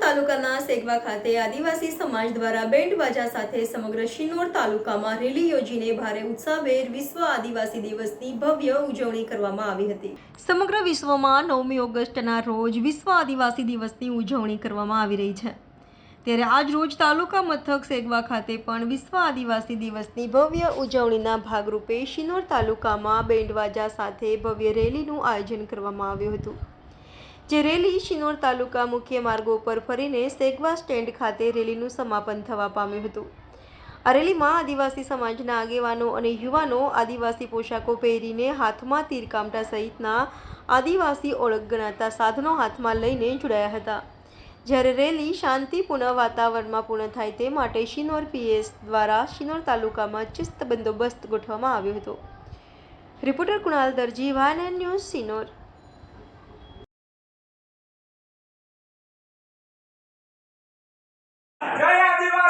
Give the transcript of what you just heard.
તાલુકાના સેગવા ખાતે આદિવાસી સમાજ દ્વારા બેન્ડ બાજા સાથે સમગ્ર શિનોર તાલુકામાં રેલી યોજીને ભારે ઉત્સાહભેર વિશ્વ આદિવાસી દિવસની ભવ્ય ઉજવણી કરવામાં આવી હતી. સમગ્ર વિશ્વમાં નવમી ઓગસ્ટના રોજ વિશ્વ આદિવાસી દિવસની ઉજવણી કરવામાં આવી રહી છે. ત્યારે આજ રોજ તાલુકા મથક સેગવા ખાતે પણ વિશ્વ આદિવાસી દિવસની ભવ્ય ઉજવણીના ભાગરૂપે શિનોર તાલુકામાં બેન્ડવાજા સાથે ભવ્ય રેલીનું આયોજન કરવામાં આવ્યું હતું. જે રેલી શિનોર તાલુકા મુખ્ય માર્ગો પર ફરીને સેગવા સ્ટેન્ડ ખાતે રેલીનું સમાપન થવા પામ્યું હતું. આ રેલીમાં આદિવાસી સમાજના આગેવાનો અને યુવાનો આદિવાસી પોશાકો પહેરીને હાથમાં તીરકામટા સહિતના આદિવાસી ઓળખ ગણાતા સાધનો હાથમાં લઈને જોડાયા હતા. જ્યારે રેલી શાંતિપૂર્ણ વાતાવરણમાં પૂર્ણ થાય તે માટે શિનોર પીએસ દ્વારા શિનોર તાલુકામાં ચુસ્ત બંદોબસ્ત ગોઠવવામાં આવ્યો હતો. Reporter Kunal Darji વાયન news Sinor.